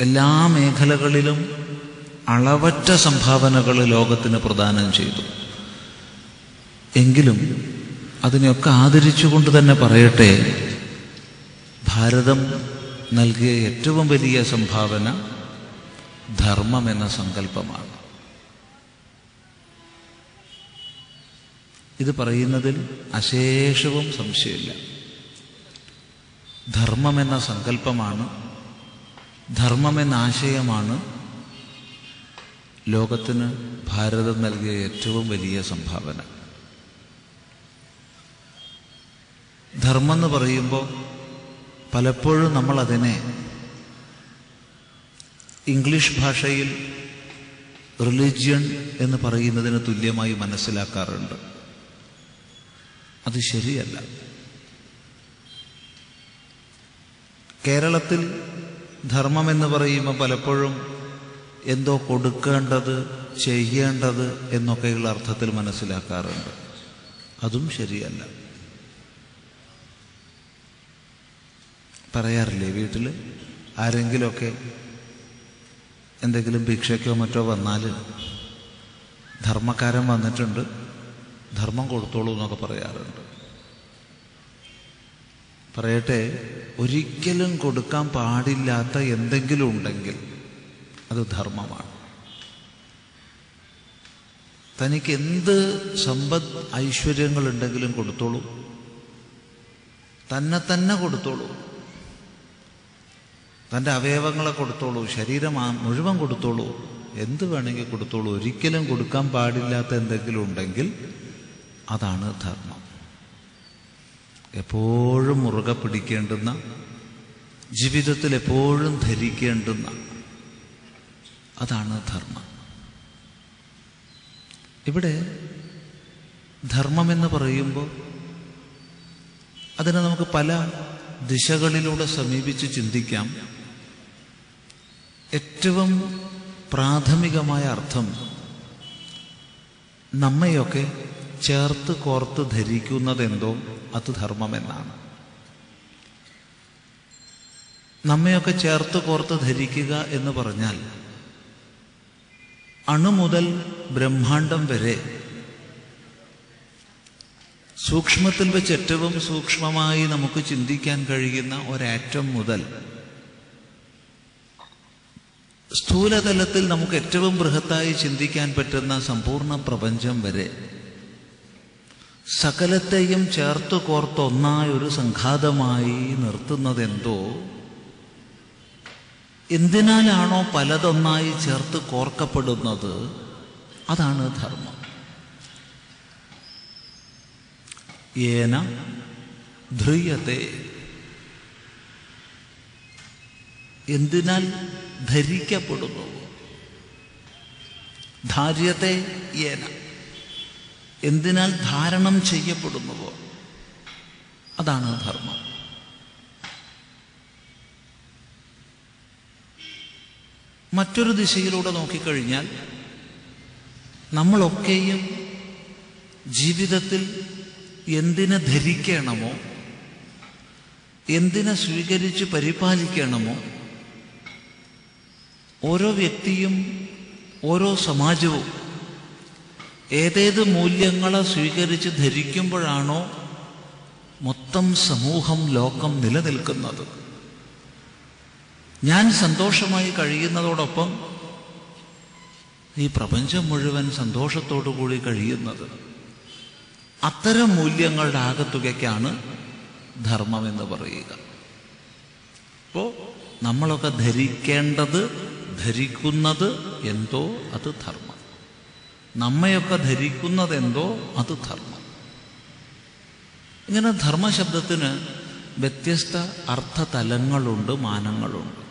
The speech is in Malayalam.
എല്ലാ മേഖലകളിലും അളവറ്റ സംഭാവനകൾ ലോകത്തിന് പ്രദാനം ചെയ്തു. എങ്കിലും അതിനെയൊക്കെ ആദരിച്ചുകൊണ്ട് തന്നെ പറയട്ടെ ഭാരതം നൽകിയ ഏറ്റവും വലിയ സംഭാവന ധർമ്മം എന്ന സങ്കല്പമാണ്. ഇത് പറയുന്നതിൽ അശേഷവും സംശയമില്ല. ധർമ്മം എന്ന സങ്കല്പമാണ് ധർമ്മം എന്ന ആശയമാണ് ലോകത്തിന് ഭാരതം നൽകിയ ഏറ്റവും വലിയ സംഭാവന. ധർമ്മം എന്ന് പറയുമ്പോൾ പലപ്പോഴും നമ്മൾ അതിനെ ഇംഗ്ലീഷ് ഭാഷയിൽ റിലിജ്യൺ എന്ന് പറയുന്നതിന് തുല്യമായി മനസ്സിലാക്കാറുണ്ട്. അത് ശരിയല്ല. കേരളത്തിൽ ധർമ്മം എന്ന് പറയുമ്പോൾ പലപ്പോഴും എന്തോ കൊടുക്കേണ്ടത് ചെയ്യേണ്ടത് എന്നൊക്കെയുള്ള അർത്ഥത്തിൽ മനസ്സിലാക്കാറുണ്ട്. അതും ശരിയല്ല. പറയാറില്ലേ വീട്ടിൽ ആരെങ്കിലുമൊക്കെ എന്തെങ്കിലും ഭിക്ഷയ്ക്കോ മറ്റോ വന്നാൽ ധർമ്മക്കാരൻ വന്നിട്ടുണ്ട് ധർമ്മം കൊടുത്തോളൂ എന്നൊക്കെ പറയാറുണ്ട്. പറയട്ടെ ഒരിക്കലും കൊടുക്കാൻ പാടില്ലാത്ത എന്തെങ്കിലും ഉണ്ടെങ്കിൽ അത് ധർമ്മമാണ്. തനിക്ക് എന്ത് സമ്പദ് ഐശ്വര്യങ്ങളുണ്ടെങ്കിലും കൊടുത്തോളൂ. തന്നെ തന്നെ കൊടുത്തോളൂ. തന്റെ അവയവങ്ങളെ കൊടുത്തോളൂ ശരീരം മുഴുവൻ കൊടുത്തോളൂ. എന്ത് വേണമെങ്കിൽ കൊടുത്തോളൂ. ഒരിക്കലും കൊടുക്കാൻ പാടില്ലാത്ത എന്തെങ്കിലും ഉണ്ടെങ്കിൽ അതാണ് ധർമ്മം. എപ്പോഴും മുറുകെ പിടിക്കേണ്ടുന്ന ജീവിതത്തിൽ എപ്പോഴും ധരിക്കേണ്ടുന്ന അതാണ് ധർമ്മം. ഇവിടെ ധർമ്മം എന്ന് പറയുമ്പോൾ അതിനെ നമുക്ക് പല ദിശകളിലൂടെ സമീപിച്ച് ചിന്തിക്കാം. ഏറ്റവും പ്രാഥമികമായ അർത്ഥം നമ്മയൊക്കെ ചേർത്ത് കോർത്ത് ധരിക്കുന്നതെന്തോ അത് ധർമ്മമെന്നാണ്. നമ്മയൊക്കെ ചേർത്ത് കോർത്ത് ധരിക്കുക എന്ന് പറഞ്ഞാൽ അണു മുതൽ ബ്രഹ്മാണ്ടം വരെ സൂക്ഷ്മത്തിൽ വെച്ച് ഏറ്റവും സൂക്ഷ്മമായി നമുക്ക് ചിന്തിക്കാൻ കഴിയുന്ന ഒരാറ്റം മുതൽ സ്ഥൂലതലത്തിൽ നമുക്ക് ഏറ്റവും ബൃഹത്തായി ചിന്തിക്കാൻ പറ്റുന്ന സമ്പൂർണ പ്രപഞ്ചം വരെ സകലത്തെയും ചേർത്ത് കോർത്തൊന്നായ ഒരു സംഘാതമായി നിർത്തുന്നതെന്തോ? എന്തിനാലാണോ പലതൊന്നായി ചേർത്ത് കോർക്കപ്പെടുന്നത്? അതാണ് ധർമ്മം. ഏന ധ്രുയത്തെ എന്തിനാൽ ധരിക്കപ്പെടുന്നു? ധാര്യത്തെ ഏന. എന്തിനാൽ ധാരണം ചെയ്യപ്പെടുന്നുവോ? അതാണ് ധർമ്മം. മറ്റൊരു ദിശയിലൂടെ നോക്കിക്കഴിഞ്ഞാൽ നമ്മളൊക്കെയും ജീവിതത്തിൽ എന്തിനെ ധരിക്കണമോ എന്തിനെ സ്വീകരിച്ച് പരിപാലിക്കണമോ ഓരോ വ്യക്തിയും ഓരോ സമാജവും ഏതേത് മൂല്യങ്ങളെ സ്വീകരിച്ച് ധരിക്കുമ്പോഴാണോ മൊത്തം സമൂഹം ലോകം നിലനിൽക്കുന്നത്. ഞാൻ സന്തോഷമായി കഴിയുന്നതോടൊപ്പം ഈ പ്രപഞ്ചം മുഴുവൻ സന്തോഷത്തോടു കൂടി കഴിയുന്നത് അത്തരം മൂല്യങ്ങളുടെ ആകത്തുകയ്ക്കാണ് ധർമ്മം എന്ന് പറയുക. അപ്പോൾ നമ്മളൊക്കെ ധരിക്കേണ്ടത് ധരിക്കുന്നത് എന്തോ അത് ധർമ്മം. നമ്മയൊക്കെ ധരിക്കുന്നതെന്തോ അത് ധർമ്മം. ഇങ്ങനെ ധർമ്മശബ്ദത്തിന് വ്യത്യസ്ത അർത്ഥതലങ്ങളുണ്ട് മാനങ്ങളുണ്ട്.